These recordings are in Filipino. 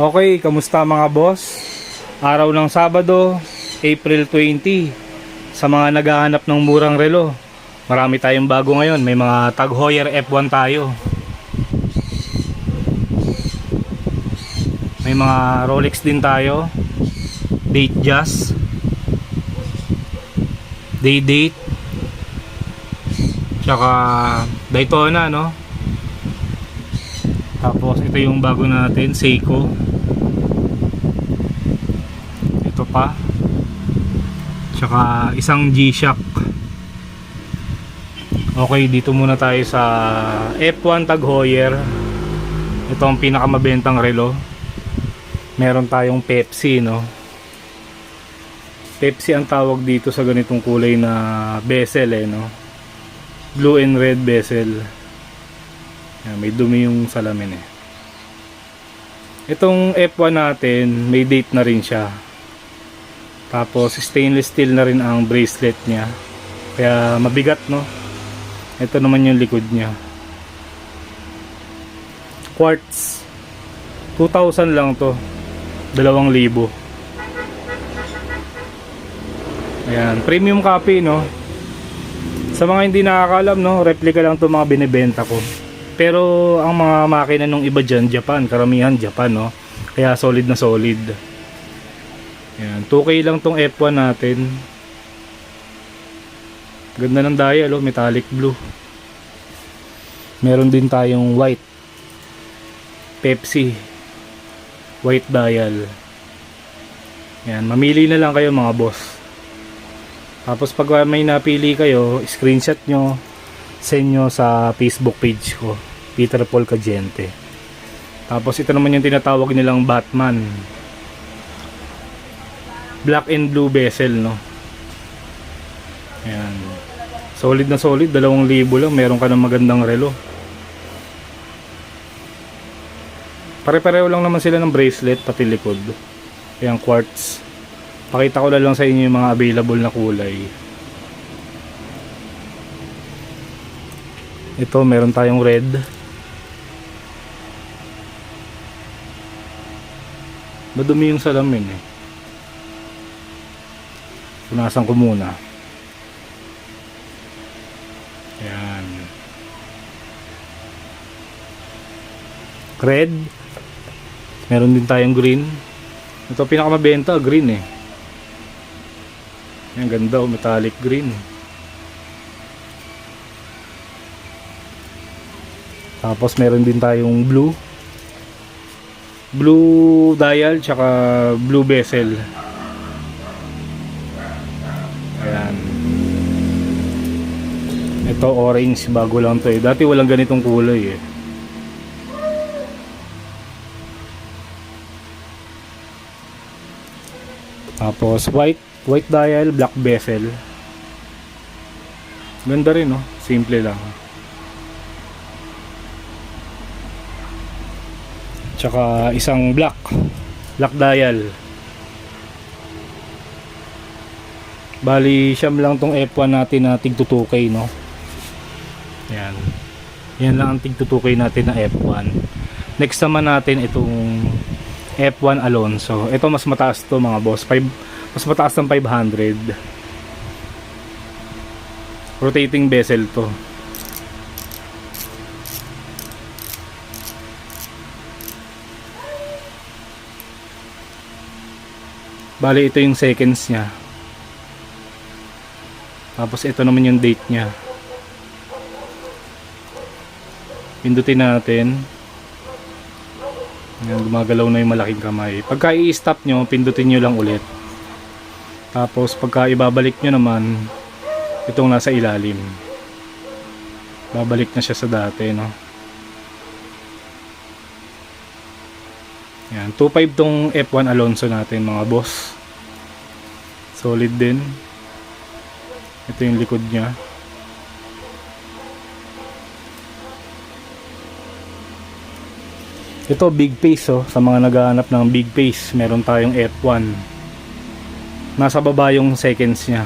Okay, kamusta mga boss? Araw ng Sabado, April 20. Sa mga naghahanap ng murang relo, marami tayong bago ngayon. May mga Tag Heuer F1 tayo. May mga Rolex din tayo. Date Jazz. Day Date. Tsaka Daytona, no? Tapos ito yung bago natin, Seiko. Ito pa. Tsaka isang G-Shock. Okay, dito muna tayo sa F1 Tag Heuer. Ito ang pinakamabentang relo. Meron tayong Pepsi, no? Pepsi ang tawag dito sa ganitong kulay na bezel, eh, no? Blue and red bezel. Yan, may dumi yung salamin eh. Itong F1 natin, may date na rin siya. Tapos stainless steel na rin ang bracelet niya. Kaya mabigat no. Ito naman yung likod niya. Quartz. 2,000 lang to. 2,000. Ayan, premium copy no. Sa mga hindi nakakalam no, replica lang to mga binebenta ko. Pero ang mga makina nung iba dyan, Japan, karamihan Japan, no? Kaya solid na solid. Yan, 2K lang tong F1 natin. Ganda ng dial, oh, metallic blue. Meron din tayong white. Pepsi. White dial. Yan, mamili na lang kayo mga boss. Tapos pag may napili kayo, screenshot nyo, send nyo sa Facebook page ko. Peter Paul Cagente. Tapos ito naman yung tinatawag nilang Batman. Black and blue bezel, no? Ayan. Solid na solid, 2,000 lang, meron ka ng magandang relo. Pare-pareho lang naman sila ng bracelet, pati likod. Ayan, quartz. Pakita ko na lang sa inyo yung mga available na kulay. Ito, meron tayong red. Madumi yung salamin eh. Punasan ko muna. Ayan. Red. Meron din tayong green. Ito pinakamabenta, green eh. Ayan, ganda oh, metallic green. Tapos meron din tayong blue. Blue dial tsaka blue bezel. Ayan. Ito orange bago lang to eh. Dati walang ganitong kulay eh. Tapos white, white dial, black bezel. Ganda rin no, simple lang. Tsaka isang black, black dial. Bali, siyam lang tong F1 natin na tig 2K, no? Yan. Yan lang ang tigtutukoy natin na F1. Next naman natin itong F1 Alonso. Ito mas mataas to mga boss. 5 mas mataas ng 500. Rotating vessel to. Bali ito yung seconds niya. Tapos ito naman yung date niya. Pindutin natin. Yan, gumagalaw na yung malaking kamay. Pagka i-stop nyo, pindutin nyo lang ulit. Tapos pagka ibabalik nyo naman, itong nasa ilalim. Babalik na siya sa dati, no? Yan, 2.5 tong F1 Alonso natin mga boss. Solid din. Ito yung likod niya. Ito big face oh, sa mga naghahanap ng big face, meron tayong F1. Nasa baba yung seconds niya.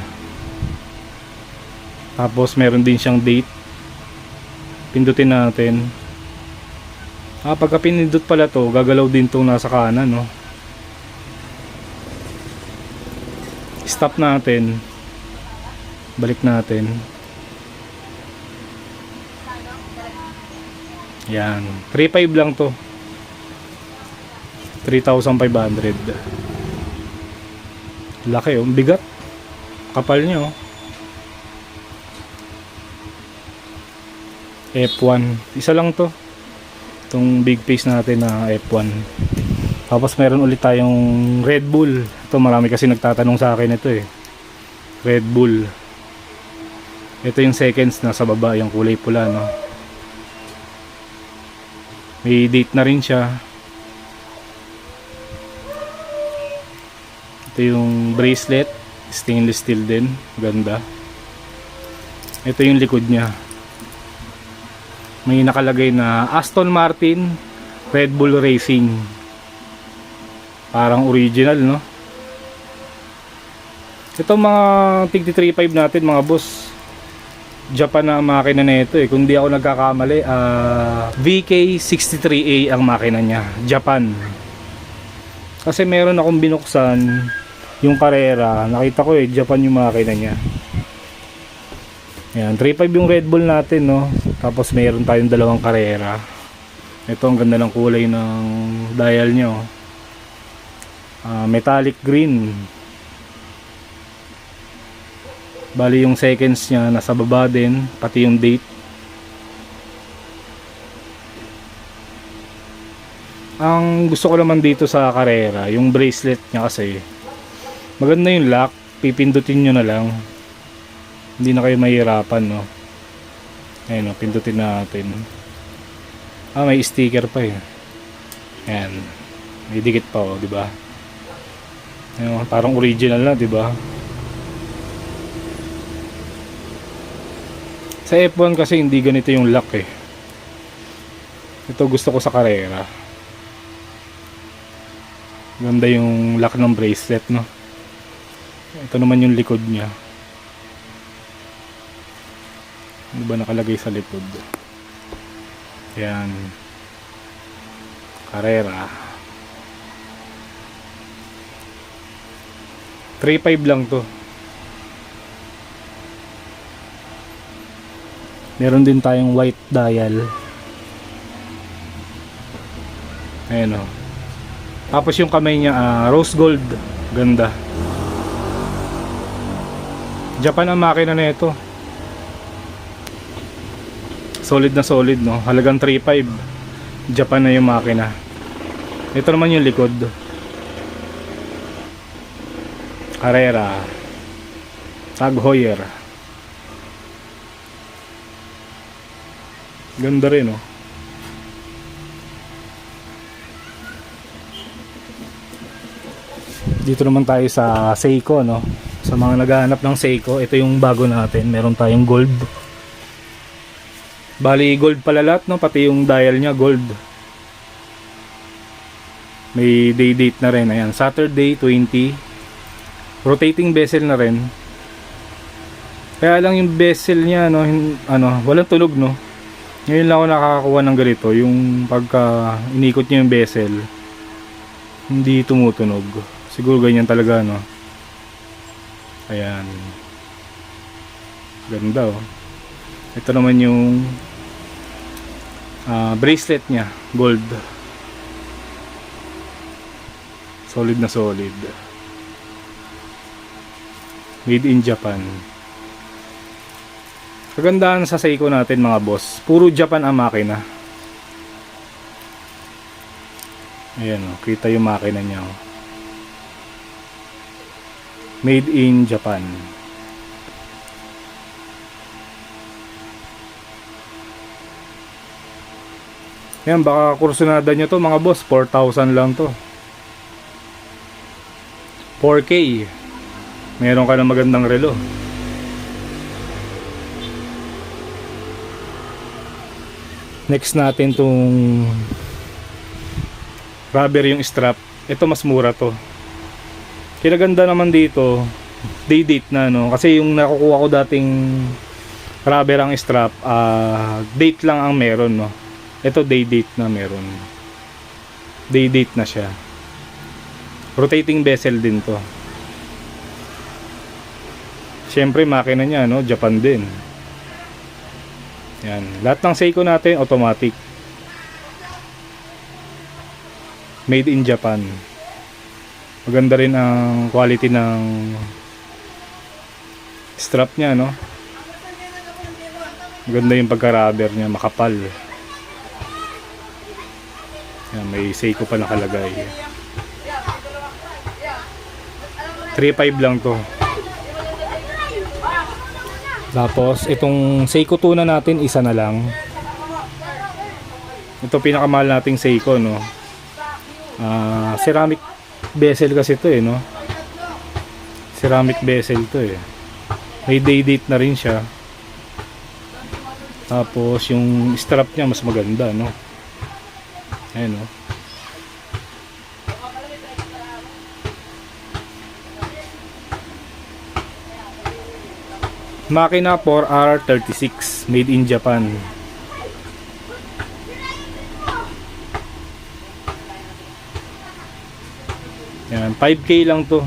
Tapos meron din siyang date. Pindutin natin. Ah, pagka pinindot pala to, gagalaw din tong nasa kanan, no? Stop natin. Balik natin. Yan. 3.5 lang to. 3,500. Laki oh. Bigat. Kapal niya oh. F1. Isa lang to. Itong big face natin na F1. Tapos meron ulit tayong Red Bull. Ito marami kasi nagtatanong sa akin ito eh. Red Bull. Ito yung seconds na sa baba, yung kulay pula no. May date na rin siya. Ito yung bracelet, stainless steel din, ganda. Ito yung likod niya. May nakalagay na Aston Martin Red Bull Racing. Parang original, no? Ito mga tig 35 natin mga boss. Japan na makina na ito eh. Kung di ako nagkakamali, ah, VK63A ang makina niya. Japan. Kasi meron akong binuksan yung Carrera. Nakita ko eh, Japan yung makina niya. Yan, 3.5 yung Red Bull natin, no? Tapos meron tayong dalawang Carrera. Ito, ang ganda ng kulay ng dial niya, oh. Ah, metallic green. Bali yung seconds niya nasa baba din, pati yung date. Ang gusto ko naman dito sa Carrera, yung bracelet niya kasi maganda yung lock, pipindutin nyo na lang. Hindi na kayo mahirapan, no. Ayun, no, pindutin natin. Ah, may sticker pa eh. Ayan. May dikit pa, oh, di ba? Ayun, parang original na, di ba? Sa F1 kasi hindi ganito yung lock eh. Ito gusto ko sa Carrera. Ganda yung lock ng bracelet, no? Ito naman yung likod niya. Ano ba nakalagay sa likod? Yan. Carrera. 3.5 lang to. Meron din tayong white dial. Ayan o. Tapos yung kamay niya, ah, rose gold. Ganda. Japan ang makina na ito. Solid na solid, no? Halagang 3.5. Japan na yung makina. Ito naman yung likod. Carrera. Tag Heuer. Ganda rin, oh. Dito naman tayo sa Seiko, no? Sa mga naghahanap ng Seiko, ito yung bago natin. Meron tayong gold. Bali, gold pala lahat, no? Pati yung dial niya, gold. May day date na rin. Ayan, Saturday 20. Rotating bezel na rin. Kaya lang yung bezel niya, no? hin- Ano, walang tunog, no? Ngayon lang ako nakakakuha ng ganito. Yung pagka inikot niya yung bezel, hindi tumutunog. Siguro ganyan talaga, no? Ayan. Ganda, oh. Ito naman yung ah, bracelet niya, gold. Solid na solid. Made in Japan. Kagandahan sa Seiko natin mga boss, puro Japan ang makina. Ayan o, kita yung makina niya o. Made in Japan. Yan, baka kursunada nyo to mga boss, 4,000 lang to. 4K. Meron ka ng magandang relo. Next natin tong rubber yung strap. Ito mas mura to. Kinaganda naman dito, day date na no. Kasi yung nakukuha ko dating rubber ang strap, ah date lang ang meron no. Ito day date na meron. Day date na siya. Rotating bezel din to. Siyempre makina niya no, Japan din. Yan. Lahat ng Seiko natin automatic. Made in Japan. Maganda rin ang quality ng strap niya no. Maganda yung pagka-rubber niya, makapal. Yan, may Seiko pa nakalagay. 3.5 lang to. Tapos, itong Seiko tuna natin, isa na lang. Ito pinakamahal nating Seiko, no? Ah, ceramic bezel kasi to eh, no? Ceramic bezel to eh. May day date na rin siya. Tapos, yung strap niya mas maganda, no? Ayan, no? Makina 4R36 made in Japan. Yan, 5k lang to.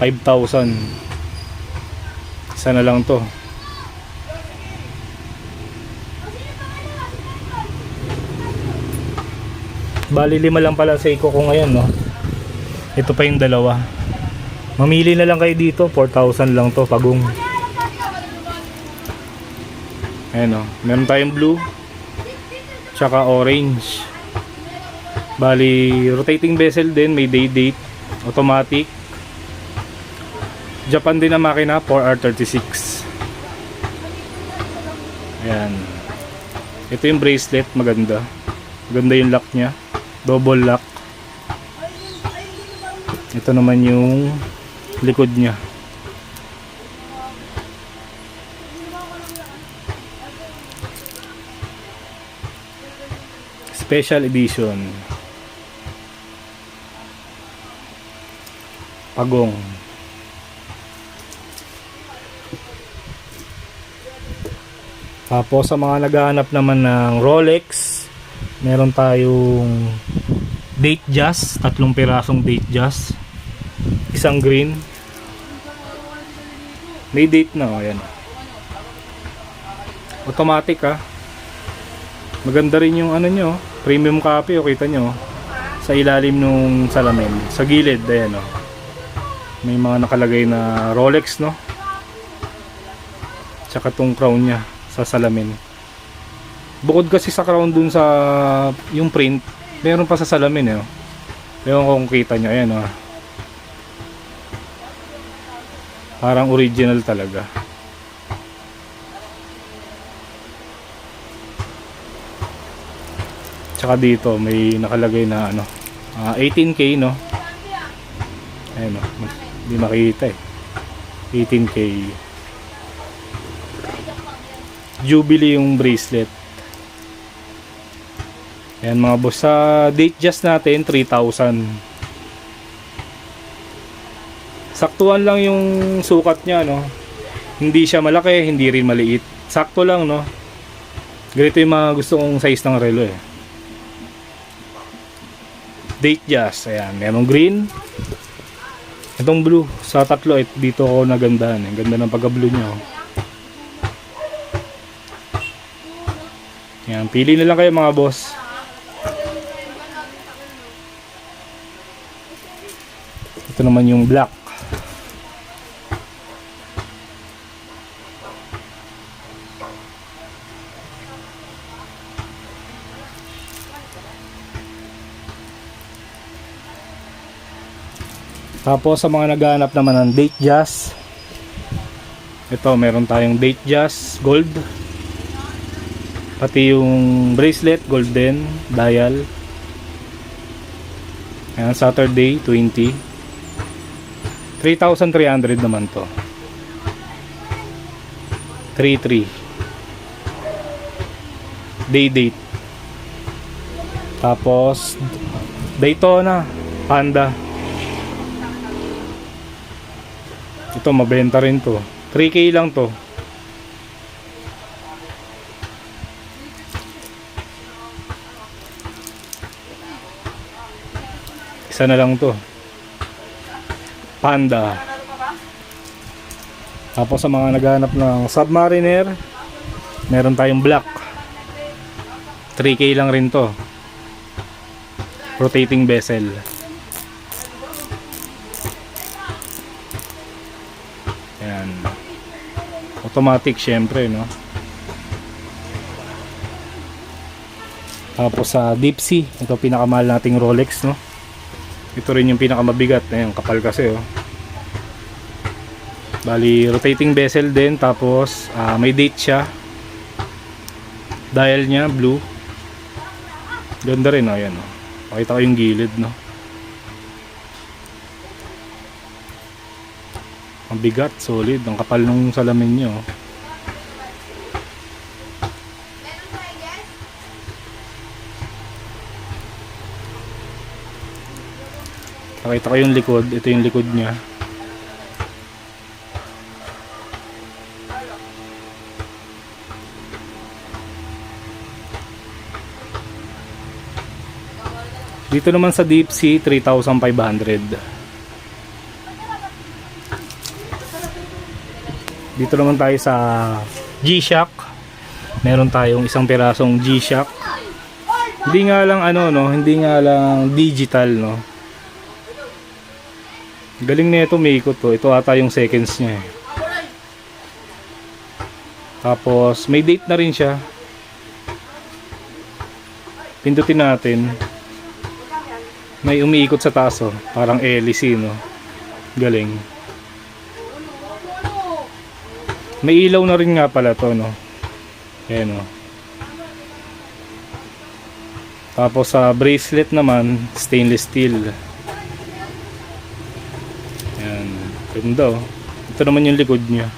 5,000. Isa na lang to. Bali lima lang pala sa ko ngayon, no. Ito pa yung dalawa. Mamili na lang kayo dito, 4,000 lang to pagong. Ayan o, meron tayong blue, tsaka orange. Bali, rotating bezel din, may day date, automatic. Japan din ang makina, 4R36. Ayan. Ito yung bracelet, maganda. Maganda yung lock niya. Double lock. Ito naman yung likod niya. Special edition. Pagong. Tapos sa mga naghahanap naman ng Rolex, meron tayong date jazz, tatlong pirasong date jazz. Isang green. May date na, oh, ayan. Automatic ah. Maganda rin yung ano nyo, premium copy, oh, kita nyo. Sa ilalim nung salamin. Sa gilid, ayan oh. May mga nakalagay na Rolex, no? Tsaka tong crown niya sa salamin. Bukod kasi sa crown dun sa yung print, meron pa sa salamin eh. oh. Kung kita nyo, ayan oh. Parang original talaga. Tsaka dito may nakalagay na ano, ah, 18k no. Ayan oh, hindi makita eh. 18k. Jubilee yung bracelet. Ayan mga boss, sa date just natin 3,000. Saktuan lang yung sukat niya no. Hindi siya malaki, hindi rin maliit. Sakto lang no. Ganito yung mga gusto kong size ng relo eh. Date just, ayan, merong green. Itong blue, sa tatlo, it, dito ako nagandahan. Ang ganda ng pagka-blue niya. Oh. Yan, pili na lang kayo mga boss. Ito naman yung black. Tapos sa mga naghahanap naman ng date jazz, ito meron tayong date jazz gold. Pati yung bracelet golden dial. Ayan, Saturday 20. 3,300 naman to. 3-3. Day date. Tapos Daytona Panda. Ito mabenta rin to. 3k lang to. Isa na lang to. Panda. Tapos sa mga naghahanap ng Submariner, meron tayong black. 3k lang rin to. Rotating bezel. Automatic syempre, no? Tapos sa Deep Sea, ito pinakamahal nating Rolex, no? Ito rin yung pinakamabigat, ayun, kapal kasi, oh. Bali, rotating bezel din, tapos ah, may date siya. Dial niya, blue. Ganda rin, oh, ayan, oh. Pakita ko yung gilid, no? Ang bigat, solid. Ang kapal nung salamin niyo. oh. Pakita ko yung likod. Ito yung likod niya. Dito naman sa Deep Sea, 3,500. Dito naman tayo sa G-Shock. Meron tayong isang pirasong G-Shock. Hindi nga lang ano no, hindi nga lang digital no. Galing nito may ikot to. Ito ata yung seconds niya eh. Tapos may date na rin siya. Pindutin natin. May umiikot sa taas oh. Parang hélice no. Galing. May ilaw na rin nga pala to no. Ayan oh. Tapos sa bracelet naman, stainless steel. Ayan. Ganda oh. Ito naman yung likod niya.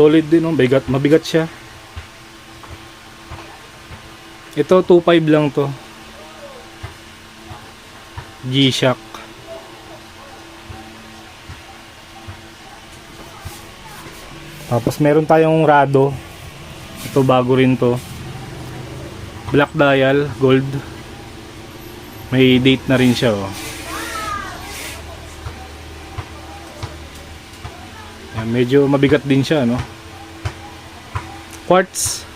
Solid din oh, bigat, mabigat siya. Ito 2.5 lang to. G-Shock. Tapos meron tayong Rado. Ito bago rin to. Black dial, gold. May date na rin siya oh. Medyo mabigat din siya, no? Quartz.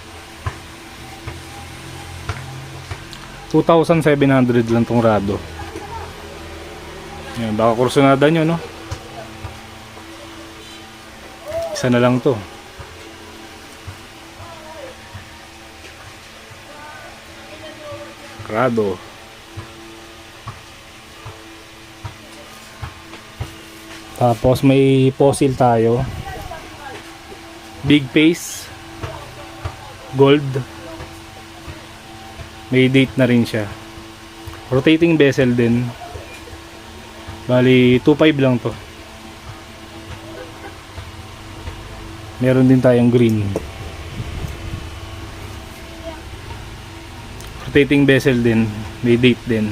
2,700 lang tong rado. Yan, baka kursunada nyo, no? Isa na lang to. Rado. Tapos may fossil tayo. Big face. Gold. May date na rin siya. Rotating bezel din. Bali 2.5 lang to. Meron din tayong green. Rotating bezel din. May date din.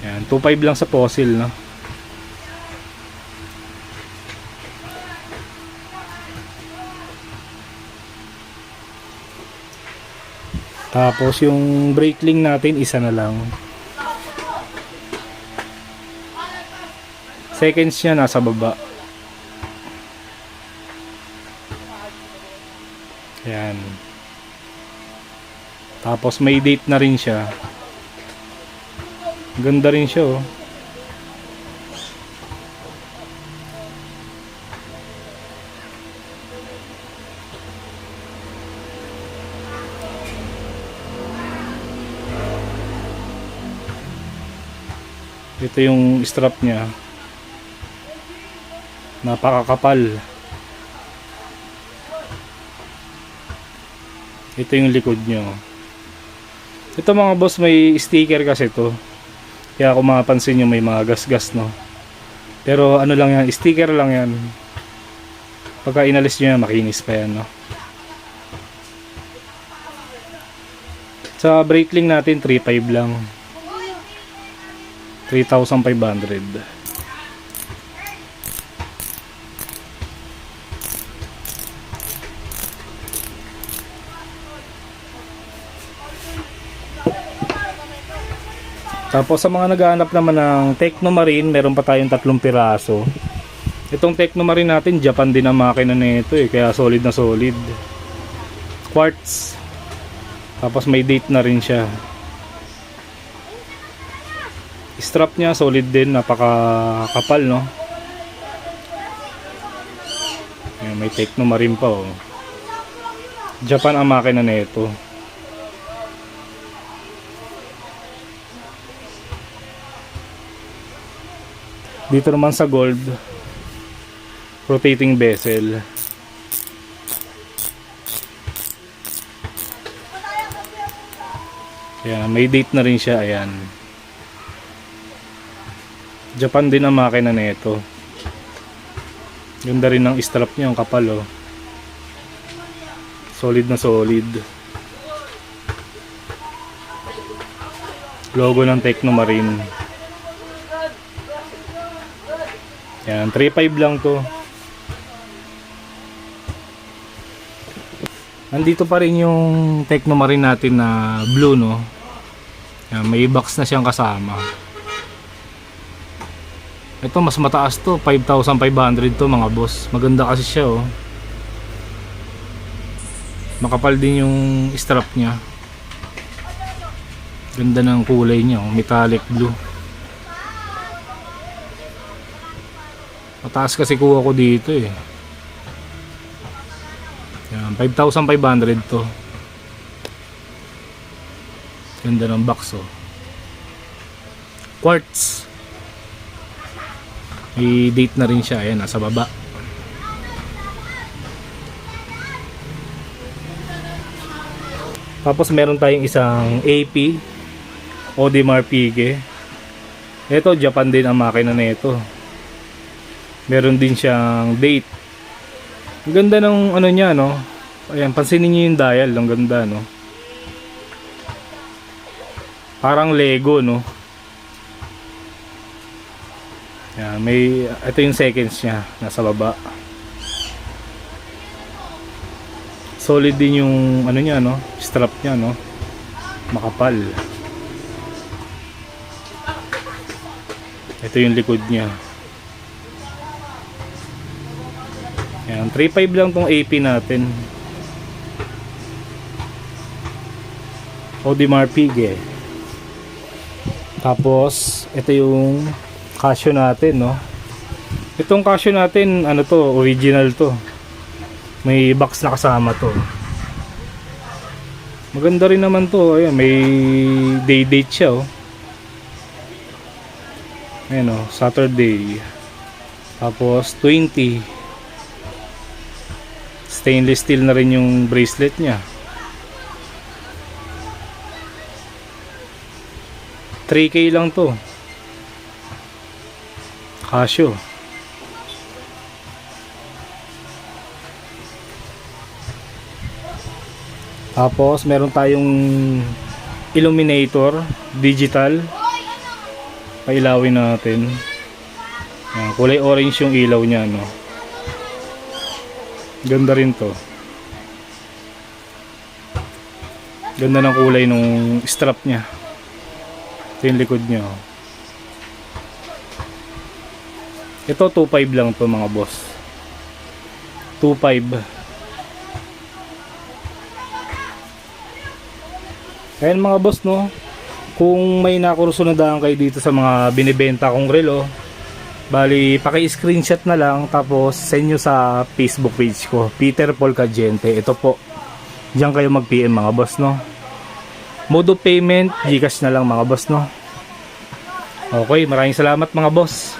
Yan, 2.5 lang sa fossil, no? Tapos yung brake link natin isa na lang. Seconds niya nasa baba. Yan. Tapos may date na rin siya. Ganda rin siya oh. Ito yung strap niya. Napakakapal. Ito yung likod nyo. Ito mga boss, may sticker kasi to. Kaya kung mapapansin nyo, may mga gas-gas, no? Pero ano lang yan, sticker lang yan. Pagka inalis nyo yan, makinis pa yan, no? Sa brakeling natin, 3.5 lang. 3,500. Tapos sa mga naghahanap naman ng Tecno Marine, meron pa tayong tatlong piraso. Itong Tecno Marine natin, Japan din ang makina nito eh, kaya solid na solid. Quartz. Tapos may date na rin siya. Strap niya solid din, napaka-kapal no. Ayan, may Tecno Marine pa oh. Japan ang makina nito. Dito naman sa gold, rotating bezel. Ayan, may date na rin siya, ayan. Japan din ang makina nito. Ganda rin ng strap niya, ang kapal oh. Solid na solid. Logo ng Tecno Marine. Yan, 3.5 lang to. Nandito pa rin yung Tecno Marine natin na blue, no? Yan, may box na siyang kasama. Ito, mas mataas to. 5,500 to, mga boss. Maganda kasi siya, oh. Makapal din yung strap niya. Ganda ng kulay niya, oh. Metallic blue. Mataas kasi kuha ko dito eh. Yan, 5,500 to. Ganda ng box oh. Quartz. May date na rin siya. Ayan, nasa baba. Tapos meron tayong isang AP Audemars Piguet. Ito, Japan din ang makina na ito meron din siyang date ang ganda ng ano niya no ayan pansinin niyo yung dial ang ganda no parang lego no may ito yung seconds niya nasa baba. Solid din yung ano niya no? Strap niya no? Makapal. Ito yung likod niya. Ayan, 3.5 lang tong AP natin. Audemars Piguet. Tapos, ito yung Casio natin, no? Itong Casio natin, ano to, original to. May box na kasama to. Maganda rin naman to. Ayan, may day date siya, oh. Ayan, oh, Saturday. Tapos, 20 stainless steel na rin yung bracelet niya 3k lang to Casio tapos meron tayong illuminator digital pailawin natin Yan, kulay orange yung ilaw niya no Ganda rin to. Ganda ng kulay nung strap niya. Ito yung likod niya. oh. Ito 2.5 lang to mga boss. 2.5. Ayan mga boss no. Kung may nakurso na daan kayo dito sa mga binibenta kong relo, Bali, paki-screenshot na lang tapos send nyo sa Facebook page ko, Peter Paul Cagente. Ito po. Diyan kayo mag-PM mga boss, no? Mode of payment, Gcash na lang mga boss, no? Okay, maraming salamat mga boss.